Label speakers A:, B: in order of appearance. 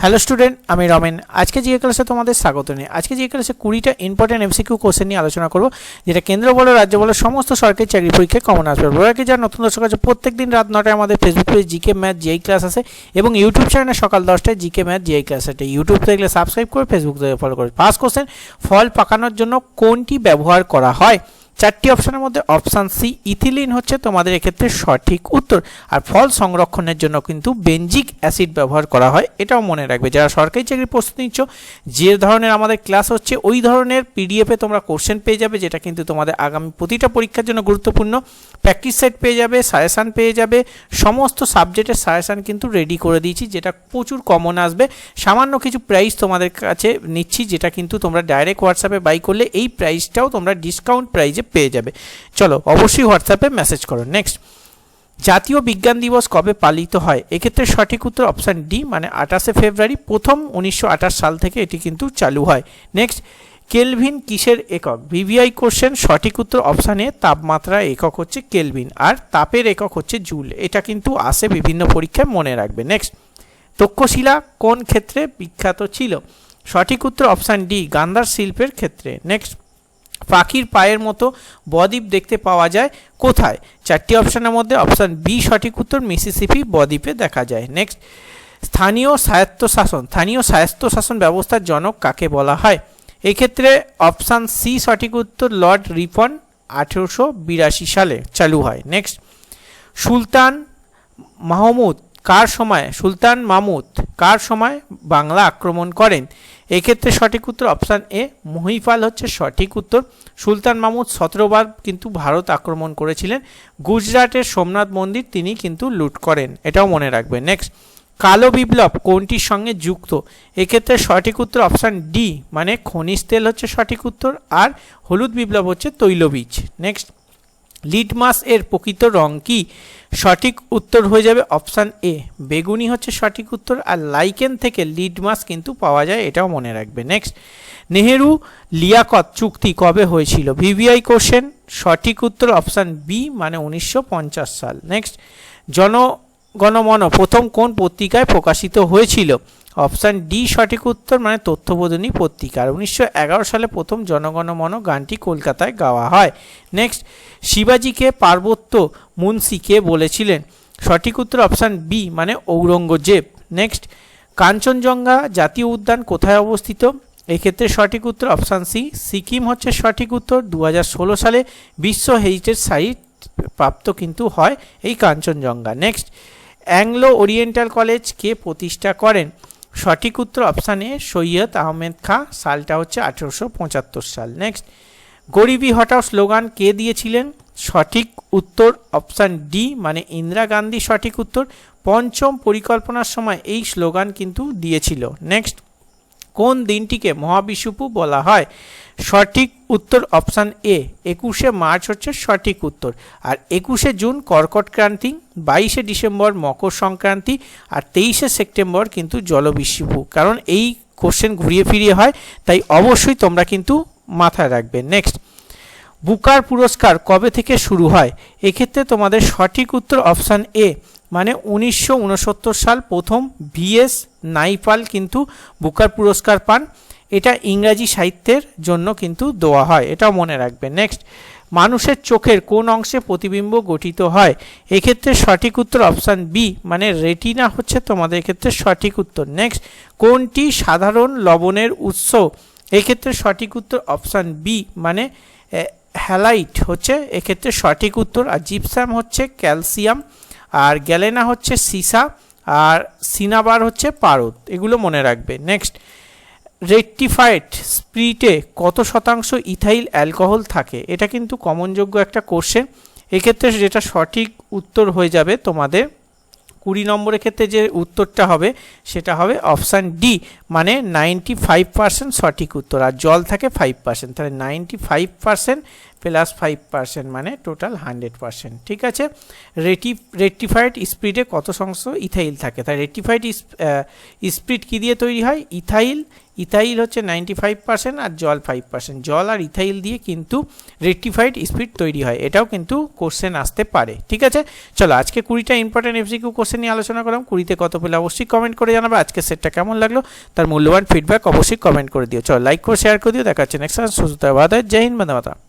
A: Hello student আমি রমেন। আজকে GA ক্লাসে তোমাদের স্বাগত নিয়ে। আজকে জিএ ক্লাসে কুড়িটা ইম্পর্টেন্ট এমসিকিউ কোশ্চেন নিয়ে আলোচনা করব, যেটা কেন্দ্র বলো, রাজ্য বলো, সমস্ত সরকারি চাকরি পরীক্ষায় কমন আসবে। বলে রাখি যারা নতুন দর্শক আছে প্রত্যেক দিন রাত নটায় আমাদের Facebook page GK math GI class আছে এবং ইউটিউব চ্যানেলে সকাল দশটায় জিকে ম্যাথ জিআই ক্লাস আছে। ইউটিউব দেখলে সাবস্ক্রাইব করে ফেসবুক থেকে ফলো করে। ফার্স্ট কোশ্চেন ফল পাকানোর জন্য কোনটি ব্যবহার করা হয়? চারটি অপশনের মধ্যে অপশান সি, ইথিলিন হচ্ছে তোমাদের এক্ষেত্রে সঠিক উত্তর। আর ফল সংরক্ষণের জন্য কিন্তু বেঞ্জিক অ্যাসিড ব্যবহার করা হয়, এটাও মনে রাখবে। যারা সরকারি চাকরির প্রস্তুতি নিচ্ছ, যে ধরনের আমাদের ক্লাস হচ্ছে, ওই ধরনের পিডিএফে তোমরা কোশ্চেন পেয়ে যাবে, যেটা কিন্তু তোমাদের আগামী প্রতিটা পরীক্ষার জন্য গুরুত্বপূর্ণ। প্র্যাকটিস সেট পেয়ে যাবে সাজেশান পেয়ে যাবে, সমস্ত সাবজেক্টের সাজেশান কিন্তু রেডি করে দিয়েছি, যেটা প্রচুর কমন আসবে। সামান্য কিছু প্রাইস তোমাদের কাছে নিচ্ছি, যেটা কিন্তু তোমরা ডাইরেক্ট হোয়াটসঅ্যাপে বাই করলে, এই প্রাইসটাও তোমরা ডিসকাউন্ট প্রাইজে পেয়ে যাবে। চলো, অবশ্যই হোয়াটসঅ্যাপে মেসেজ করো। নেক্সট জাতীয় বিজ্ঞান দিবস কবে পালিত হয়? এক্ষেত্রে সঠিক উত্তর অপশান ডি মানে আঠাশে ফেব্রুয়ারি, প্রথম উনিশশো আঠাশ সাল থেকে এটি কিন্তু চালু হয়। নেক্সট কেলভিন কিসের একক? ভিভিআই কোশ্চেন, সঠিক উত্তর অপশান তাপমাত্রা একক হচ্ছে কেলভিন, আর তাপের একক হচ্ছে জুল। এটা কিন্তু আসে বিভিন্ন পরীক্ষায় মনে রাখবে। নেক্সট তক্ষশিলা কোন ক্ষেত্রে বিখ্যাত ছিল? সঠিক উত্তর অপশান ডি গান্ধার শিল্পের ক্ষেত্রে। নেক্সট পাখির পায়ের মতো বদ্বীপ দেখতে পাওয়া যায় কোথায়? চারটি অপশানের মধ্যে অপশান বি, সঠিক উত্তর, মিসিসিপি বদ্বীপে দেখা যায়। নেক্সট, স্থানীয় স্বায়ত্তশাসন। স্থানীয় স্বায়ত্তশাসন ব্যবস্থার জনক কাকে বলা হয়? এক্ষেত্রে অপশান সি, সঠিক উত্তর, লর্ড রিপন আঠেরোশো বিরাশি সালে চালু হয়। নেক্সট, সুলতান মাহমুদ কার সময়, সুলতান মাহমুদ কার সময় বাংলা আক্রমণ করেন? এক্ষেত্রে সঠিক উত্তর অপশান এ মহিপাল হচ্ছে সঠিক উত্তর। সুলতান মাহমুদ সতেরোবার কিন্তু ভারত আক্রমণ করেছিলেন। গুজরাটের সোমনাথ মন্দির তিনি কিন্তু লুট করেন, এটাও মনে রাখবেন। নেক্সট কালো বিপ্লব কোনটির সঙ্গে যুক্ত? এক্ষেত্রে সঠিক উত্তর অপশান ডি মানে খনিজ তেল হচ্ছে সঠিক উত্তর, আর হলুদ বিপ্লব হচ্ছে তৈলবীজ। নেক্সট লিটমাস এর প্রকৃত রং কি? সঠিক উত্তর হয়ে যাবে অপশান এ। বেগুনি হচ্ছে সঠিক উত্তর আর লাইকেন থেকে লিডমাস কিন্তু পাওয়া যায়, এটাও মনে রাখবে। নেক্সট নেহেরু লিয়াকত চুক্তি কবে হয়েছিল? ভিভিআই কোশ্চেন, সঠিক উত্তর অপশান বি মানে উনিশশো পঞ্চাশ সাল। নেক্সট জনগণমন প্রথম কোন পত্রিকায় প্রকাশিত হয়েছিল? অপশান ডি সঠিক উত্তর মানে তথ্যবোধনী পত্রিকার উনিশশো এগারো সালে প্রথম জনগণমন গানটি কলকাতায় গাওয়া হয়। নেক্সট, শিবাজিকে পার্বত্য মুন্সি কে বলেছিলেন? সঠিক উত্তর অপশান বি মানে ঔরঙ্গজেব। নেক্সট, কাঞ্চনজঙ্ঘা জাতীয় উদ্যান কোথায় অবস্থিত? এক্ষেত্রে সঠিক উত্তর অপশান সি সিকিম হচ্ছে সঠিক উত্তর। দু হাজার ষোলো সালে বিশ্ব হেরিটেজ সাইট প্রাপ্ত কিন্তু হয় এই Kanchenjunga. Next, Anglo Oriental college কে প্রতিষ্ঠা করেন? সঠিক উত্তর অপশান এ, সৈয়দ আহমেদ খাঁ, সালটা হচ্ছে আঠেরোশো পঁচাত্তর সাল। নেক্সট গরিবি হটাও স্লোগান কে দিয়েছিলেন? সঠিক উত্তর অপশান ডি মানে ইন্দিরা গান্ধী সঠিক উত্তর। পঞ্চম পরিকল্পনার সময় এই স্লোগান কিন্তু দিয়েছিল। নেক্সট কোন দিনটিকে মহাবিশুপু বলা হয়? সঠিক উত্তর অপশান এ, একুশে মার্চ হচ্ছে সঠিক উত্তর। আর একুশে জুন কর্কট ক্রান্তি, বাইশে ডিসেম্বর মকর সংক্রান্তি, আর তেইশে সেপ্টেম্বর কিন্তু জলবিশ্বপু। কারণ এই কোশ্চেন ঘুরিয়ে ফিরিয়ে হয়, তাই অবশ্যই তোমরা কিন্তু মাথায় রাখবে। নেক্সট বুকার পুরস্কার কবে থেকে শুরু হয়? এক্ষেত্রে তোমাদের সঠিক উত্তর অপশান এ মানে উনিশশো উনসত্তর সাল প্রথম ভিএস নাইপাল কিন্তু বুকার পুরস্কার পান। এটা ইংরাজি সাহিত্যের জন্য কিন্তু দেওয়া হয়, এটাও মনে রাখবে নেক্সট মানুষের চোখের কোন অংশে প্রতিবিম্ব গঠিত হয়? এক্ষেত্রে সঠিক উত্তর অপশান বি মানে রেটিনা হচ্ছে তোমাদের ক্ষেত্রে সঠিক উত্তর। নেক্সট কোনটি সাধারণ লবণের উৎস? এক্ষেত্রে সঠিক উত্তর অপশান বি মানে হ্যালাইট হচ্ছে। এক্ষেত্রে সঠিক উত্তর, আর জিপসাম হচ্ছে ক্যালসিয়াম। আর গ্যালেনা হচ্ছে সিসা, আর সিনাবার হচ্ছে পারদ এগুলো মনে রাখবে। নেক্সট রেক্টিফাইড স্প্রিটে কত শতাংশ ইথাইল অ্যালকোহল থাকে? এটা কিন্তু কমনযোগ্য একটা কোশ্চেন এক্ষেত্রে যেটা সঠিক উত্তর হয়ে যাবে তোমাদের কুড়ি নম্বরের ক্ষেত্রে যে উত্তরটা হবে, সেটা হবে অপশান ডি মানে নাইনটি ফাইভ পার্সেন্ট সঠিক উত্তর। আর জল থাকে ফাইভ পার্সেন্ট তাহলে ninety five percent plus five percent মানে টোটাল হান্ড্রেড পার্সেন্ট ঠিক আছে? রেটি রেটিফাইড স্পিডে কত শতাংশ ইথাইল থাকে? তাহলে রেটিফাইড স্পিড কী দিয়ে তৈরি হয়? ইথাইল ইথাইল হচ্ছে নাইনটি ফাইভ পার্সেন্ট আর জল ফাইভ পার্সেন্ট জল আর ইথাইল দিয়ে কিন্তু রেক্টিফাইড স্পিড তৈরি হয়। এটাও কিন্তু কোশ্চেন আসতে পারে। ঠিক আছে? চলো, আজকে কুড়িটা ইম্পর্টেন্ট এফসিকিউ কোশ্চেন নিয়ে আলোচনা করলাম। কুড়িতে কত পেলে অবশ্যই কমেন্ট করে জানাবে। আজকে সেটটা কেমন লাগল? তার মূল্যবান ফিডব্যাক অবশ্যই কমেন্ট করে দিও। চলো লাইক করে শেয়ার করে দিও। দেখা হচ্ছে নেক্সট সুস্থ বাদায় জয় হিন্দ মাতরম।